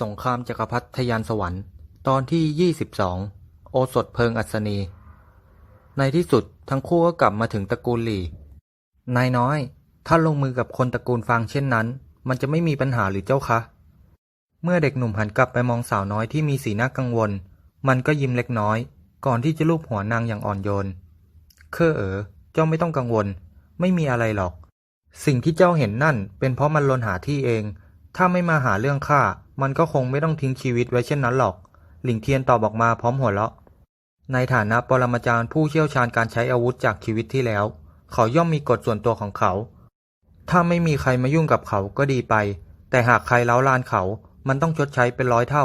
สงครามจักรพรรดิทยานสวรรค์ ตอนที่ 22 โอสถเพิงอัศนี ในที่สุดทั้งคู่ก็กลับมาถึงตระกูลหลี่ นายน้อย ถ้าลงมือกับคนตระกูลฟางเช่นนั้น มันจะไม่มีปัญหาหรือเจ้าคะ เมื่อเด็กหนุ่มหันกลับไปมองสาวน้อยที่มีสีหน้ากังวล มันก็ยิ้มเล็กน้อย ก่อนที่จะลูบหัวนางอย่างอ่อนโยน เคอเอ๋อ เจ้าไม่ต้องกังวล ไม่มีอะไรหรอก สิ่งที่เจ้าเห็นนั่น เป็นเพราะมันลนหาที่เอง ถ้าไม่มาหาเรื่องข้ามันก็คงไม่ต้องทิ้งชีวิตไว้เช่นนั้นหรอก หลิงเทียนตอบออกมาพร้อมหัวเราะ ในฐานะปรมาจารย์ผู้เชี่ยวชาญการใช้อาวุธจากชีวิตที่แล้ว เขาย่อมมีกฎส่วนตัวของเขา ถ้าไม่มีใครมายุ่งกับเขาก็ดีไป แต่หากใครเล้าลานเขา มันต้องชดใช้เป็นร้อยเท่า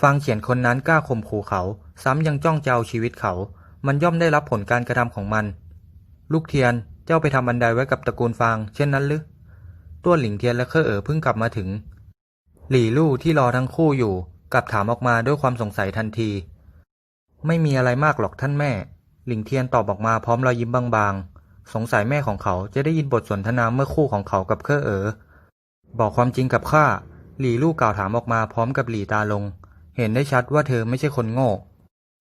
ฟังเขียนคนนั้นกล้าข่มขู่เขา ซ้ำยังจ้องจะเอาชีวิตเขา มันย่อมได้รับผลการกระทำของมัน ลูกเทียน เจ้าไปทำบันไดไว้กับตระกูลฟาง เช่นนั้นหรือ ต้วนหลิงเทียนและเคอเอ๋อเพิ่งกลับมาถึง หลี่ลู่ที่รอทั้งคู่อยู่กลับถามออกมาด้วยความสงสัยทันที ไม่มีอะไรมากหรอกท่านแม่ หลิงเทียนตอบออกมาพร้อมรอยยิ้มบางๆ สงสัยแม่ของเขาจะได้ยินบทสนทนาเมื่อคู่ของเขากับเคอเอ๋อบอกความจริงกับข้าหลี่ลู่กล่าวถามออกมาพร้อมกับหลี่ตาลง เห็นได้ชัดว่าเธอไม่ใช่คนโง่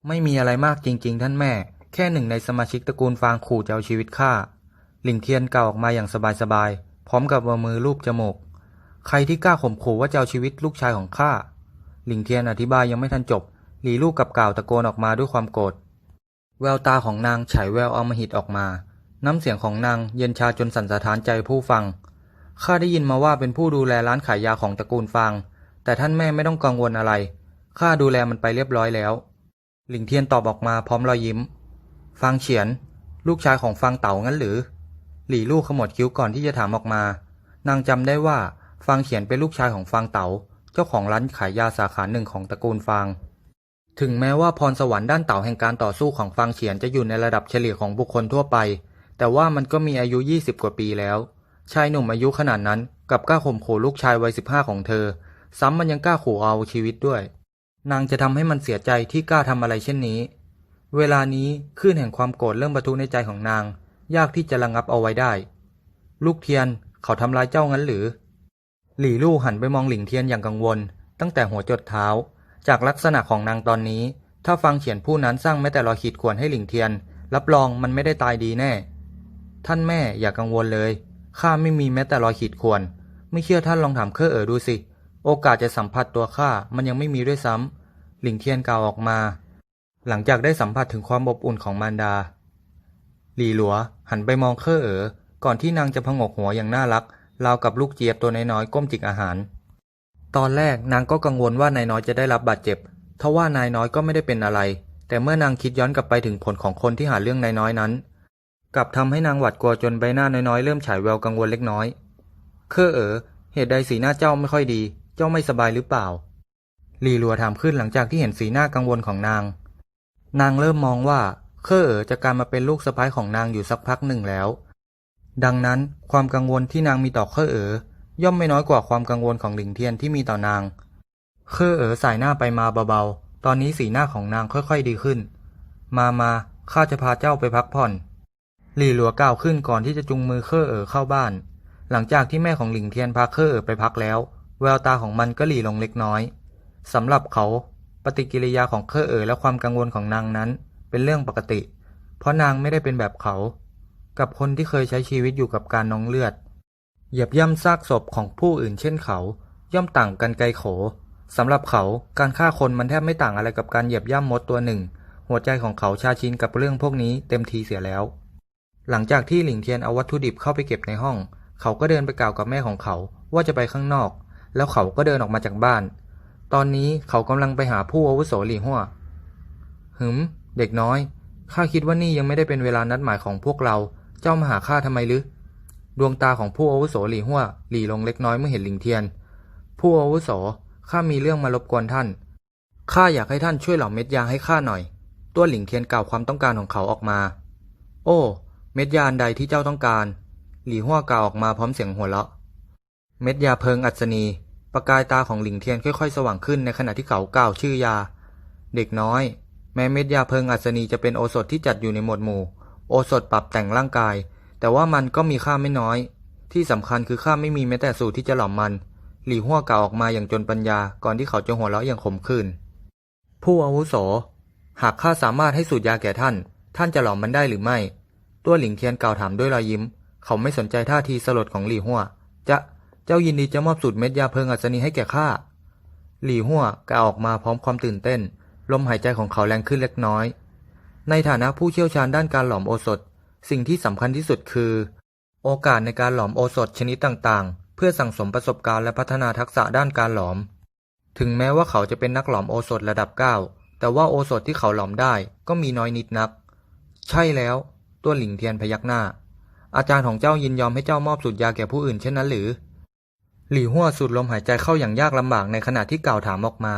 ไม่มีอะไรมากจริง ๆ ท่านแม่ แค่หนึ่งในสมาชิกตระกูลฟางขู่จะเอาชีวิตข้าหลิงเทียนกล่าวออกมาอย่างสบายๆ พร้อมกับเอามือลูบจมูก ใครที่กล้าข่มขู่ว่าจะเอาชีวิตลูกชายของข้า หลิงเทียนอธิบายยังไม่ทันจบ หลีลูกกับกล่าวตะโกนออกมาด้วยความโกรธ แววตาของนางฉายแววอำมหิตออกมา น้ำเสียงของนางเย็นชาจนสั่นสะท้านใจผู้ฟัง ข้าได้ยินมาว่าเป็นผู้ดูแลร้านขายยาของตระกูลฟาง แต่ท่านแม่ไม่ต้องกังวลอะไร ข้าดูแลมันไปเรียบร้อยแล้ว หลิงเทียนตอบออกมาพร้อมรอยยิ้ม ฟางเฉียน ลูกชายของฟางเต๋างั้นหรือ หลี่ลู่ขมวดคิ้วก่อนที่จะถามออกมา นางจำได้ว่าฟางเฉียนเป็นลูกชายของฟางเต๋า เจ้าของร้านขายยาสาขาหนึ่งของตระกูลฟาง ถึงแม้ว่าพรสวรรค์ด้านเต่าแห่งการต่อสู้ของฟางเฉียนจะอยู่ในระดับเฉลี่ยของบุคคลทั่วไป แต่ว่ามันก็มีอายุ 20 กว่าปีแล้ว ชายหนุ่มอายุขนาดนั้นกับกล้าข่มขู่ลูกชายวัย15 ของเธอ ซ้ำมันยังกล้าขู่เอาชีวิตด้วย นางจะทำให้มันเสียใจที่กล้าทำอะไรเช่นนี้ เวลานี้คลื่นแห่งความโกรธเริ่มประทุในใจของนาง ยากที่จะระงับเอาไว้ได้ ลูกเทียนเขาทำร้ายเจ้างั้นหรือ หลี่ลู่หันไปมองหลิงเทียนอย่างกังวล ตั้งแต่หัวจดเท้า จากลักษณะของนางตอนนี้ ถ้าฟังเขียนผู้นั้นสร้างแม้แต่รอยขีดข่วนให้หลิงเทียน รับรองมันไม่ได้ตายดีแน่ ท่านแม่อย่ากังวลเลยข้าไม่มีแม้แต่รอยขีดข่วน ไม่เชื่อท่านลองถามเคอเอ๋อดูสิ โอกาสจะสัมผัสตัวข้ามันยังไม่มีด้วยซ้ำหลิงเทียนกล่าวออกมา หลังจากได้สัมผัสถึงความอบอุ่นของมารดา หลี่หลัว หันไปมองเคอเอ๋อก่อนที่นางจะพงกหัวอย่างน่ารักราวกับลูกเจี๊ยบตัวน้อยๆก้มจิกอาหาร ตอนแรกนางก็กังวลว่านายน้อยจะได้รับบาดเจ็บทว่านายน้อยก็ไม่ได้เป็นอะไร แต่เมื่อนางคิดย้อนกลับไปถึงผลของคนที่หาเรื่องนายน้อยนั้น กลับทำให้นางหวาดกลัวจนใบหน้าน้อยๆเริ่มฉายแววกังวลเล็กน้อย เคอเอ๋อเหตุใดสีหน้าเจ้าไม่ค่อยดี เจ้าไม่สบายหรือเปล่าลีลัวถามขึ้นหลังจากที่เห็นสีหน้ากังวลของนาง นางเริ่มมองว่า เคอเอ๋อจะกลายมาเป็นลูกสะใภ้ของนางอยู่สักพักหนึ่งแล้ว ดังนั้นความกังวลที่นางมีต่อเคอเอ๋อย่อมไม่น้อยกว่าความกังวลของหลิงเทียนที่มีต่อนางเคอเอ๋อสายหน้าไปมาเบาๆ ตอนนี้สีหน้าของนางค่อยๆดีขึ้น มามาข้าจะพาเจ้าไปพักผ่อน หลี่หลัวกล่าวขึ้นก่อนที่จะจุงมือเคอเอ๋อเข้าบ้าน หลังจากที่แม่ของหลิงเทียนพาเคอเอ๋อไปพักแล้ว แววตาของมันก็หลีลงเล็กน้อยสำหรับเขา ปฏิกิริยาของเคอเอ๋อและความกังวลของนางนั้น เป็นเรื่องปกติ เพราะนางไม่ได้เป็นแบบเขา กับคนที่เคยใช้ชีวิตอยู่กับการนองเลือด เหยียบย่ำซากศพของผู้อื่นเช่นเขา ย่อมต่างกันไกลโขสำหรับเขาการฆ่าคนมันแทบไม่ต่างอะไรกับการเหยียบย่ำมดตัวหนึ่ง หัวใจของเขาชาชินกับเรื่องพวกนี้เต็มทีเสียแล้ว หลังจากที่หลิงเทียนเอาวัตถุดิบเข้าไปเก็บในห้อง เขาก็เดินไปกล่าวกับแม่ของเขาว่าจะไปข้างนอก แล้วเขาก็เดินออกมาจากบ้าน ตอนนี้เขากำลังไปหาผู้อาวุโสหลี่หัวหึม เด็กน้อย ข้าคิดว่านี่ยังไม่ได้เป็นเวลานัดหมายของพวกเรา เจ้ามาหาข้าทำไมหรือดวงตาของผู้อาวุโสหลี่หัวหลีลงเล็กน้อยเมื่อเห็นหลิงเทียน ผู้อาวุโส ข้ามีเรื่องมารบกวนท่าน ข้าอยากให้ท่านช่วยเหล่าเม็ดยาให้ข้าหน่อย ตัวหลิงเทียนกล่าวความต้องการของเขาออกมา โอ้ เม็ดยาใดที่เจ้าต้องการ หลี่หัวกล่าวออกมาพร้อมเสียงหัวเราะ เม็ดยาเพลิงอัศนี ประกายตาของหลิงเทียนค่อยๆ สว่างขึ้นในขณะที่เขากล่าวชื่อยา เด็กน้อย แม้เม็ดยาเพลิงอัศนีจะเป็นโอสถที่จัดอยู่ในหมวดหมู่ โอสถปรับแต่งร่างกาย แต่ว่ามันก็มีค่าไม่น้อย ที่สำคัญคือข้าไม่มีแม้แต่สูตรที่จะหล่อมมัน หลี่หัวกล่าวออกมาอย่างจนปัญญา ก่อนที่เขาจะหัวเราะอย่างขมขื่นผู้อาวุโส หากข้าสามารถให้สูตรยาแก่ท่าน ท่านจะหลอมมันได้หรือไม่ ตัวหลิงเทียนกล่าวถามด้วยรอยยิ้ม เขาไม่สนใจท่าทีสลดของหลี่หัวจะเจ้ายินดีจะมอบสูตรเม็ดยาเพลิงอัศนีให้แก่ข้าหลี่หัวกล่าวออกมาพร้อมความตื่นเต้น ลมหายใจของเขาแรงขึ้นเล็กน้อย ในฐานะผู้เชี่ยวชาญด้านการหลอมโอสถ สิ่งที่สำคัญที่สุดคือ โอกาสในการหลอมโอสถชนิดต่างๆ เพื่อสั่งสมประสบการณ์และพัฒนาทักษะด้านการหลอม ถึงแม้ว่าเขาจะเป็นนักหลอมโอสถระดับ 9 แต่ว่าโอสถที่เขาหลอมได้ก็มีน้อยนิดนัก ใช่แล้ว ตัวหลิงเทียนพยักหน้า อาจารย์ของเจ้ายินยอมให้เจ้ามอบสูตรยาแก่ผู้อื่นเช่นนั้นหรือ หลี่หัวสูดลมหายใจเข้าอย่างยากลำบากในขณะที่กล่าวถามออกมา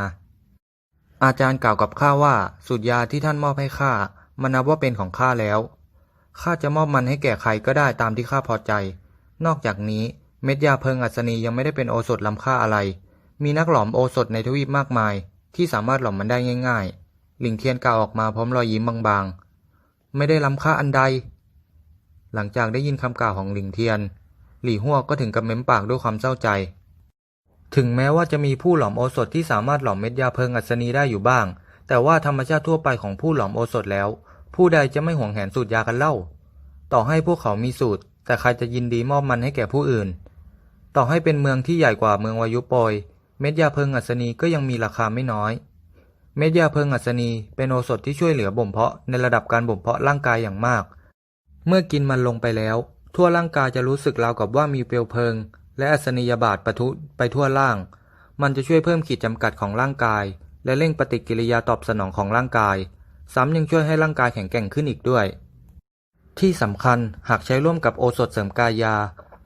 อาจารย์กล่าวกับข้าว่าสูตรยาที่ท่านมอบให้ข้ามันนับว่าเป็นของข้าแล้ว ข้าจะมอบมันให้แก่ใครก็ได้ตามที่ข้าพอใจ นอกจากนี้เม็ดยาเพลิงอัศนียังไม่ได้เป็นโอสถล้ำค่าอะไร มีนักหลอมโอสถในทวีปมากมาย ที่สามารถหลอมมันได้ง่าย ๆ หลิงเทียนกล่าวออกมาพร้อมรอยยิ้มบางๆ ไม่ได้ล้ำค่าอันใด หลังจากได้ยินคำกล่าวของหลิงเทียน หลี่หัวก็ถึงกับเม้มปากด้วยความเศร้าใจ ถึงแม้ว่าจะมีผู้หลอมโอสถที่สามารถหลอมเม็ดยาเพลิงอัศนีได้อยู่บ้าง แต่ว่าธรรมชาติทั่วไปของผู้หลอมโอสถแล้ว ผู้ใดจะไม่หวงแหนสูตรยากันเล่า ต่อให้พวกเขามีสูตร แต่ใครจะยินดีมอบมันให้แก่ผู้อื่น ต่อให้เป็นเมืองที่ใหญ่กว่าเมืองวายุโปยเม็ดยาเพลิงอัศนีก็ยังมีราคาไม่น้อย เม็ดยาเพลิงอัศนีเป็นโอสถที่ช่วยเหลือบ่มเพาะในระดับการบ่มเพาะร่างกายอย่างมาก เมื่อกินมันลงไปแล้ว ทั่วร่างกายจะรู้สึกราวกับว่ามีเปลวเพลิง และอัศนียบาทปะทุไปทั่วร่าง มันจะช่วยเพิ่มขีดจำกัดของร่างกาย และเร่งปฏิกิริยาตอบสนองของร่างกาย ซ้ำยังช่วยให้ร่างกายแข็งแกร่งขึ้นอีกด้วย ที่สำคัญหากใช้ร่วมกับโอสถเสริมกายา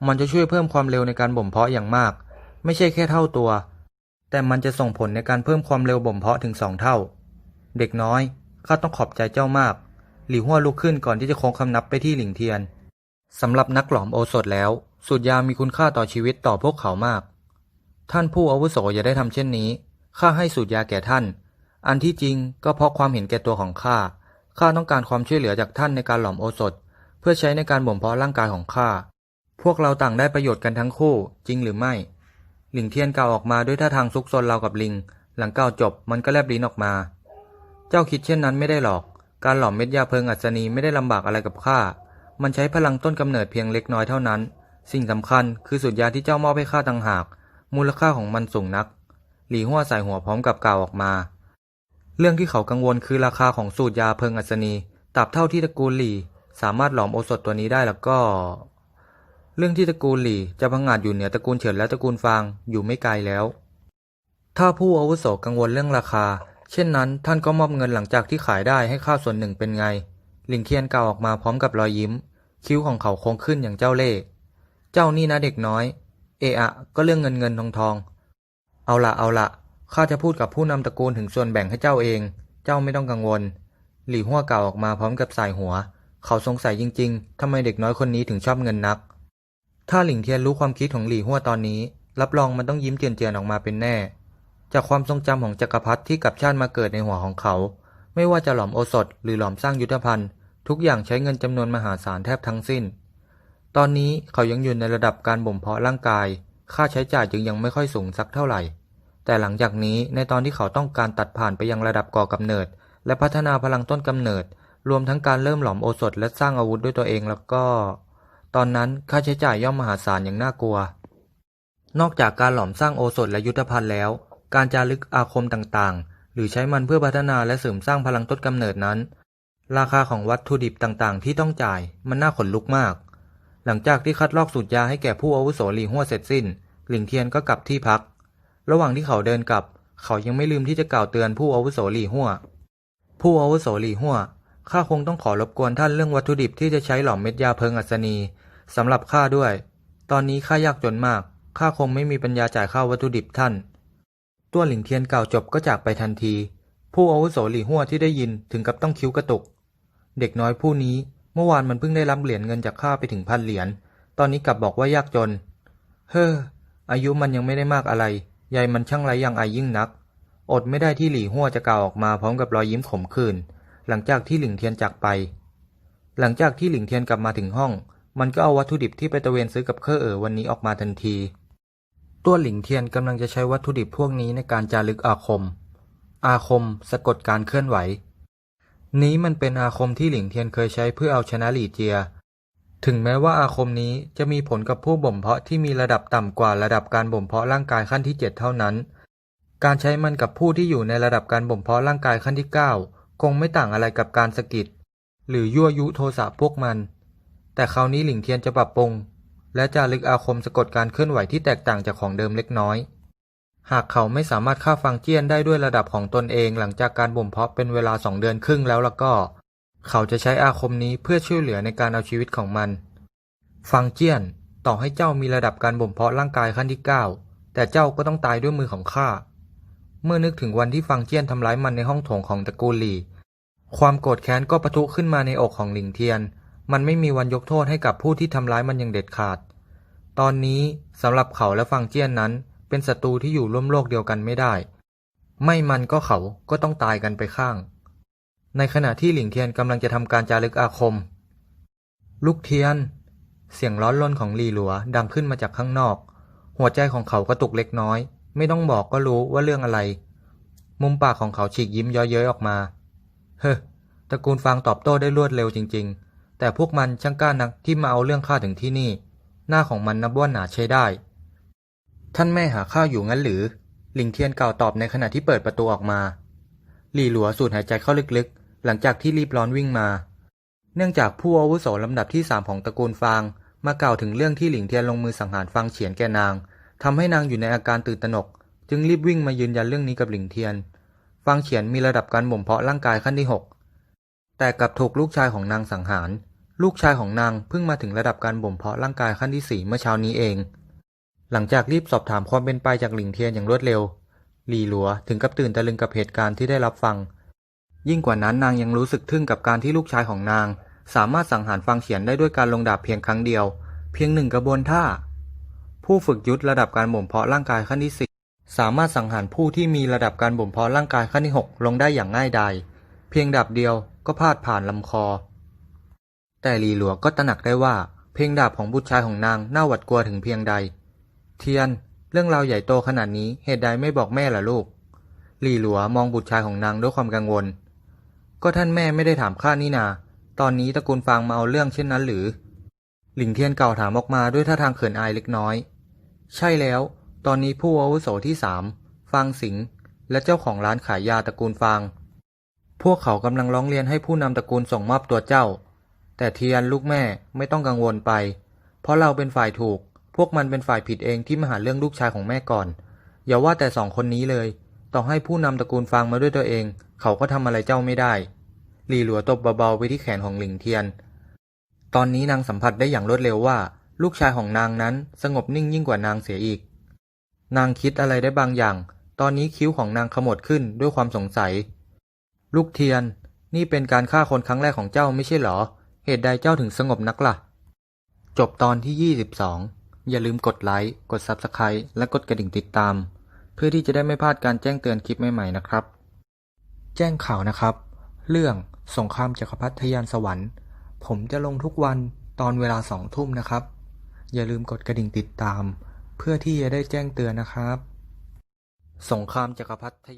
มันจะช่วยเพิ่มความเร็วในการบ่มเพาะอย่างมาก ไม่ใช่แค่เท่าตัว แต่มันจะส่งผลในการเพิ่มความเร็วบ่มเพาะถึงสองเท่า เด็กน้อยข้าต้องขอบใจเจ้ามาก หลี่หัวลุกขึ้นก่อนที่จะโค้งคำนับไปที่หลิงเทียนสำหรับนักหลอมโอสถแล้ว สูตรยามีคุณค่าต่อชีวิตต่อพวกเขามาก ท่านผู้อาวุโสอย่าได้ทำเช่นนี้ ข้าให้สูตรยาแก่ท่าน อันที่จริงก็เพราะความเห็นแก่ตัวของข้า ข้าต้องการความช่วยเหลือจากท่านในการหลอมโอสถ เพื่อใช้ในการบ่มเพาะร่างกายของข้า พวกเราต่างได้ประโยชน์กันทั้งคู่ จริงหรือไม่ หลิงเทียนกล่าวออกมาด้วยท่าทางซุกซนเราวกับลิง หลังกล่าวจบมันก็แลบลิ้นออกมา เจ้าคิดเช่นนั้นไม่ได้หรอก การหลอมเม็ดยาเพลิงอัศนีไม่ได้ลำบากอะไรกับข้า มันใช้พลังต้นกำเนิดเพียงเล็กน้อยเท่านั้น สิ่งสำคัญคือสูตรยาที่เจ้ามอบให้ข้าต่างหาก มูลค่าของมันสูงนัก หลี่หัวใส่หัวพร้อมกับกล่าวออกมา เรื่องที่เขากังวลคือราคาของสูตรยาเพิงอัศนีตราบเท่าที่ตระกูลหลี่ สามารถหลอมโอสถตัวนี้ได้แล้วก็ เรื่องที่ตระกูลหลี่จะพังอาจอยู่เหนือตระกูลเฉินและตระกูลฟางอยู่ไม่ไกลแล้ว ถ้าผู้อาวุโสกังวลเรื่องราคา เช่นนั้น ท่านก็มอบเงินหลังจากที่ขายได้ให้ข้าส่วนหนึ่งเป็นไงหลิงเทียนกล่าวออกมาพร้อมกับรอยยิ้ม คิ้วของเขาโค้งขึ้นอย่างเจ้าเล่ห์ เจ้านี่นะเด็กน้อย เอะอะก็เรื่องเงินเงินทองทอง เอาละเอาละข้าจะพูดกับผู้นำตระกูลถึงส่วนแบ่งให้เจ้าเอง เจ้าไม่ต้องกังวล หลี่หัวเก่าออกมาพร้อมกับสายหัว เขาสงสัยจริง ๆทำไมเด็กน้อยคนนี้ถึงชอบเงินนัก ถ้าหลิงเทียนรู้ความคิดของหลี่หัวตอนนี้ รับรองมันต้องยิ้มเจียนๆออกมาเป็นแน่ จากความทรงจำของจักรพรรดิที่กลับชาติมาเกิดในหัวของเขา ไม่ว่าจะหลอมโอสถ หรือหลอมสร้างยุทธภัณฑ์ ทุกอย่างใช้เงินจำนวนมหาศาลแทบทั้งสิ้น ตอนนี้เขายังอยู่ในระดับการบ่มเพาะร่างกาย ค่าใช้จ่ายจึงยังไม่ค่อยสูงสักเท่าไหร่ แต่หลังจากนี้ในตอนที่เขาต้องการตัดผ่านไปยังระดับก่อกำเนิด และพัฒนาพลังต้นกำเนิด รวมทั้งการเริ่มหลอมโอสถและสร้างอาวุธด้วยตัวเองแล้วก็ ตอนนั้นค่าใช้จ่ายย่อมมหาศาลอย่างน่ากลัว นอกจากการหลอมสร้างโอสถและยุทธภัณฑ์แล้ว การจารึกอาคมต่างๆ หรือใช้มันเพื่อพัฒนาและเสริมสร้างพลังต้นกำเนิดนั้น ราคาของวัตถุดิบต่างๆ ที่ต้องจ่ายมันน่าขนลุกมาก หลังจากที่คัดลอกสูตรยาให้แก่ผู้อาวุโสหลีหัวเสร็จสิ้น หลิงเทียนก็กลับที่พัก ระหว่างที่เขาเดินกลับ เขายังไม่ลืมที่จะกล่าวเตือนผู้อาวุโสหลีหัวผู้อาวุโสหลีหัวข้าคงต้องขอรบกวนท่านเรื่องวัตถุดิบที่จะใช้หลอมเม็ดยาเพลิงอัศนีสำหรับข้าด้วย ตอนนี้ข้ายากจนมาก ข้าคงไม่มีปัญญาจ่ายค่าวัตถุดิบท่าน ตัวหลิงเทียนกล่าวจบก็จากไปทันที ผู้อาวุโสหลี่หัวที่ได้ยินถึงกับต้องคิ้วกระตุก เด็กน้อยผู้นี้ เมื่อวานมันเพิ่งได้รับเหรียญเงินจากข้าไปถึงพันเหรียญ ตอนนี้กลับบอกว่ายากจน เฮ้อ อายุมันยังไม่ได้มากอะไร ยายมันช่างไรยังอายยิ่งนัก อดไม่ได้ที่หลี่หัวจะกล่าวออกมาพร้อมกับรอยยิ้มขมขื่น หลังจากที่หลิงเทียนจากไป หลังจากที่หลิงเทียนกลับมาถึงห้อง มันก็เอาวัตถุดิบที่ไปตะเวนซื้อกับเคอเอ๋อวันนี้ออกมาทันที ตัวหลิงเทียนกำลังจะใช้วัตถุดิบพวกนี้ในการจารึกอาคม อาคม สะกดการเคลื่อนไหว นี้มันเป็นอาคมที่หลิงเทียนเคยใช้เพื่อเอาชนะหลี่เจีย ถึงแม้ว่าอาคมนี้จะมีผลกับผู้บ่มเพาะที่มีระดับต่ำกว่าระดับการบ่มเพาะร่างกายขั้นที่เจ็ดเท่านั้น การใช้มันกับผู้ที่อยู่ในระดับการบ่มเพาะร่างกายขั้นที่เก้าคงไม่ต่างอะไรกับการสะกิดหรือยั่วยุโทสะพวกมัน แต่คราวนี้หลิงเทียนจะปรับปรุงและจารึกอาคมสะกดการเคลื่อนไหวที่แตกต่างจากของเดิมเล็กน้อย หากเขาไม่สามารถฆ่าฟังเจี้ยนได้ด้วยระดับของตนเองหลังจากการบ่มเพาะเป็นเวลาสองเดือนครึ่งแล้วล่ะก็ เขาจะใช้อาคมนี้เพื่อช่วยเหลือในการเอาชีวิตของมันฟังเจี้ยน ต่อให้เจ้ามีระดับการบ่มเพาะร่างกายขั้นที่เก้าแต่เจ้าก็ต้องตายด้วยมือของข้า เมื่อนึกถึงวันที่ฟังเจี้ยนทำร้ายมันในห้องโถงของตระกูลหลี ความโกรธแค้นก็ปะทุขึ้นมาในอกของหลิงเทียน มันไม่มีวันยกโทษให้กับผู้ที่ทำร้ายมันอย่างเด็ดขาด ตอนนี้สำหรับเขาและฟังเจี้ยนนั้น เป็นศัตรูที่อยู่ร่วมโลกเดียวกันไม่ได้ ไม่มันก็เขาก็ต้องตายกันไปข้าง ในขณะที่หลิงเทียนกำลังจะทำการจารึกอาคม ลูกเทียน เสียงร้อนรนของลีหลัวดังขึ้นมาจากข้างนอก หัวใจของเขากระตุกเล็กน้อย ไม่ต้องบอกก็รู้ว่าเรื่องอะไร มุมปากของเขาฉีกยิ้มย้อยเย้ยออกมา เฮ้อตระกูลฟางตอบโต้ได้รวดเร็วจริง ๆ แต่พวกมันช่างกล้านักที่มาเอาเรื่องข้าถึงที่นี่ หน้าของมันนับว่าหนาใช้ได้ ท่านแม่หาข้าวอยู่งั้นหรือหลิงเทียนกล่าวตอบในขณะที่เปิดประตูออกมา หลี่หลัวสูดหายใจเข้าลึกๆ หลังจากที่รีบร้อนวิ่งมา เนื่องจากผู้อาวุโสลำดับที่สามของตระกูลฟาง มากล่าวถึงเรื่องที่หลิงเทียนลงมือสังหารฟางเฉียนแกนางทำให้นางอยู่ในอาการตื่นตระหนก จึงรีบวิ่งมายืนยันเรื่องนี้กับหลิงเทียน ฟางเฉียนมีระดับการบ่มเพาะร่างกายขั้นที่หกแต่กลับถูกลูกชายของนางสังหาร ลูกชายของนางเพิ่งมาถึงระดับการบ่มเพาะร่างกายขั้นที่สี่เมื่อเช้านี้เอง หลังจากรีบสอบถามความเป็นไปจากหลิงเทียนอย่างรวดเร็ว หลี่หลัวถึงกับตื่นตะลึงกับเหตุการณ์ที่ได้รับฟัง ยิ่งกว่านั้นนางยังรู้สึกทึ่งกับการที่ลูกชายของนาง สามารถสังหารฟังเฉียนได้ด้วยการลงดาบเพียงครั้งเดียว เพียงหนึ่งกระบวนท่า ผู้ฝึกยุทธระดับการบ่มเพาะร่างกายขั้นที่สี่สามารถสังหารผู้ที่มีระดับการบ่มเพาะร่างกายขั้นที่หกลงได้อย่างง่ายดายเพียงดาบเดียวก็พาดผ่านลำคอ แต่หลีหลัวก็ตระหนักได้ว่า เพลงดาบของบุตรชายของนางน่าหวาดกลัวถึงเพียงใด เทียน เรื่องราวใหญ่โตขนาดนี้เหตุใดไม่บอกแม่ล่ะลูก หลี่หลัวมองบุตรชายของนางด้วยความกังวล ก็ท่านแม่ไม่ได้ถามข้านี่นา ตอนนี้ตระกูลฟางมาเอาเรื่องเช่นนั้นหรือ หลิงเทียนเก่าถามออกมาด้วยท่าทางเขินอายเล็กน้อย ใช่แล้ว ตอนนี้ผู้อาวุโสที่สามฟางสิงและเจ้าของร้านขายยาตระกูลฟาง พวกเขากำลังร้องเรียนให้ผู้นำตระกูลส่งมอบตัวเจ้า แต่เทียนลูกแม่ไม่ต้องกังวลไป เพราะเราเป็นฝ่ายถูก พวกมันเป็นฝ่ายผิดเองที่มาหาเรื่องลูกชายของแม่ก่อน อย่าว่าแต่สองคนนี้เลย ต่อให้ผู้นำตระกูลฟางมาด้วยตัวเอง เขาก็ทำอะไรเจ้าไม่ได้ หลีหลัวตบเบาๆไปที่แขนของหลิงเทียน ตอนนี้นางสัมผัสได้อย่างรวดเร็วว่า ลูกชายของนางนั้นสงบนิ่งยิ่งกว่านางเสียอีก นางคิดอะไรได้บางอย่าง ตอนนี้คิ้วของนางขมวดขึ้นด้วยความสงสัย ลูกเทียน นี่เป็นการฆ่าคนครั้งแรกของเจ้าไม่ใช่หรอ เหตุใดเจ้าถึงสงบนักล่ะ จบตอนที่22อง อย่าลืมกดไลค์ กด Subscribe และกดกระดิ่งติดตาม เพื่อที่จะได้ไม่พลาดการแจ้งเตือนคลิปใหม่ๆนะครับ แจ้งข่าวนะครับ เรื่องสงครามจักรพรรดิทยานสวรรค์ ผมจะลงทุกวันตอนเวลาสองทุ่มนะครับ อย่าลืมกดกระดิ่งติดตาม เพื่อที่จะได้แจ้งเตือนนะครับ สงครามจักรพรรดิทยาน